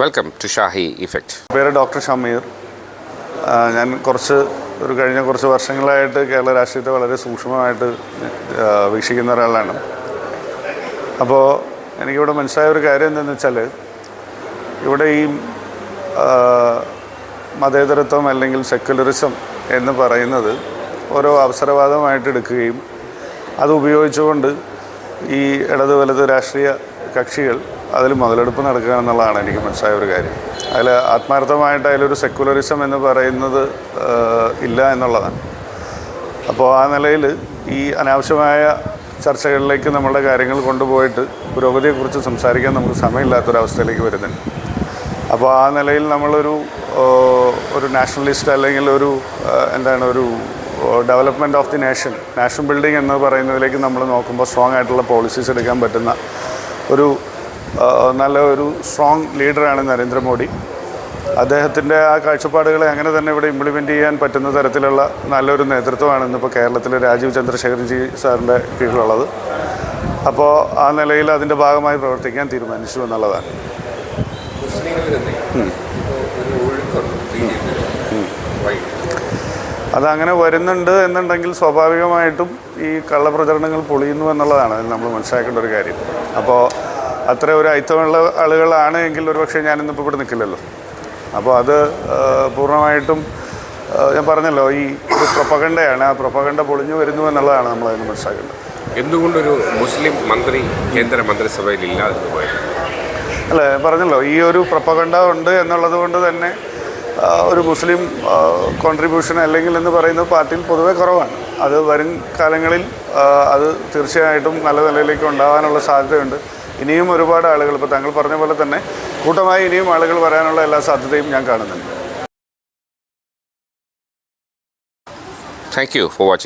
Welcome to Shahi effect പേര് doctor Shameer. ഞാൻ കുറച്ച് ഒരു കഴിഞ്ഞ കുറച്ച് വർഷങ്ങളായിട്ട് കേരള രാഷ്ട്രീയത്തെ വളരെ സൂക്ഷ്മമായിട്ട് വീക്ഷിക്കുന്ന ഒരാളാണ്. അപ്പോൾ എനിക്കിവിടെ മനസ്സിലായ ഒരു കാര്യം എന്താണെന്ന് വെച്ചാൽ ഇവിടെ ഈ മതേതരത്വം അല്ലെങ്കിൽ സെക്യുലറിസം എന്ന് പറയുന്നത് ഓരോ അവസരവാദമായിട്ട് എടുക്കുകയും അത് ഉപയോഗിച്ചുകൊണ്ട് ഈ ഇടത് വലത് രാഷ്ട്രീയ കക്ഷികൾ അതിൽ മുതലെടുപ്പ് നടക്കുക എന്നുള്ളതാണ് എനിക്ക് മനസ്സിലായ ഒരു കാര്യം. അതിൽ ആത്മാർത്ഥമായിട്ട് അതിലൊരു സെക്കുലറിസം എന്ന് പറയുന്നത് ഇല്ല എന്നുള്ളതാണ്. അപ്പോൾ ആ നിലയിൽ ഈ അനാവശ്യമായ ചർച്ചകളിലേക്ക് നമ്മളുടെ കാര്യങ്ങൾ കൊണ്ടുപോയിട്ട് പുരോഗതിയെക്കുറിച്ച് സംസാരിക്കാൻ നമുക്ക് സമയമില്ലാത്തൊരവസ്ഥയിലേക്ക് വരുന്നുണ്ട്. അപ്പോൾ ആ നിലയിൽ നമ്മളൊരു ഒരു നാഷണലിസ്റ്റ് അല്ലെങ്കിൽ ഒരു എന്താണ് ഒരു development of the nation nation building എന്ന് പറയുന്നതിലേക്ക് നമ്മൾ നോക്കുമ്പോൾ സ്ട്രോങ് ആയിട്ടുള്ള പോളിസീസ് എടുക്കാൻ പറ്റുന്ന ഒരു നല്ല ഒരു സ്ട്രോങ് ലീഡറാണ് നരേന്ദ്രമോദി. അദ്ദേഹത്തിന്റെ ആ കാഴ്ചപ്പാടുകളെ അങ്ങനെ തന്നെ ഇവിടെ ഇംപ്ലിമെന്റ് ചെയ്യാൻ പറ്റുന്ന തരത്തിലുള്ള നല്ലൊരു നേതൃത്വമാണ് ഇന്നിപ്പോൾ കേരളത്തിലെ രാജീവ് ചന്ദ്രശേഖർജി സാറിന്റെ കീഴിലുള്ളത്. അപ്പോൾ ആ നിലയിൽ അതിന്റെ ഭാഗമായി പ്രവർത്തിക്കാൻ തീരുമാനിച്ചു എന്നുള്ളതാണ്. അതങ്ങനെ വരുന്നുണ്ട് എന്നുണ്ടെങ്കിൽ സ്വാഭാവികമായിട്ടും ഈ കള്ളപ്രചരണങ്ങൾ പൊളിയുന്നു എന്നുള്ളതാണ് അതിൽ നമ്മൾ മനസ്സിലാക്കേണ്ട ഒരു കാര്യം. അപ്പോൾ അത്ര ഒരു ഐത്തമുള്ള ആളുകളാണ് എങ്കിൽ ഒരുപക്ഷെ ഞാനിന്നിപ്പോൾ ഇവിടെ നിൽക്കില്ലല്ലോ അപ്പോൾ അത് പൂർണമായിട്ടും ഞാൻ പറഞ്ഞല്ലോ ഈ ഒരു പ്രൊപ്പകണ്ടയാണ്. ആ പ്രൊപ്പകണ്ട പൊളിഞ്ഞു വരുന്നു എന്നുള്ളതാണ് നമ്മൾ അതിന് മനസ്സിലാക്കേണ്ടത്. എന്തുകൊണ്ടൊരു മുസ്ലിം മന്ത്രി കേന്ദ്ര മന്ത്രിസഭയിൽ ഇല്ലാതെ പോയത്? അല്ല പറഞ്ഞല്ലോ ഈ ഒരു പ്രൊപ്പകണ്ട ഉണ്ട് എന്നുള്ളത് കൊണ്ട് തന്നെ ഒരു മുസ്ലിം കോൺട്രിബ്യൂഷൻ അല്ലെങ്കിൽ എന്ന് പറയുന്നത് പാർട്ടിയിൽ പൊതുവെ കുറവാണ്. അത് വരും കാലങ്ങളിൽ അത് തീർച്ചയായിട്ടും നല്ല നിലയിലേക്ക് ഉണ്ടാകാനുള്ള സാധ്യതയുണ്ട്. ഇനിയും ഒരുപാട് ആളുകൾ ഇപ്പോൾ താങ്കൾ പറഞ്ഞ പോലെ തന്നെ കൂട്ടമായി ഇനിയും ആളുകൾ വരാനുള്ള എല്ലാ സാധ്യതയും ഞാൻ കാണുന്നുണ്ട്. Thank you for watching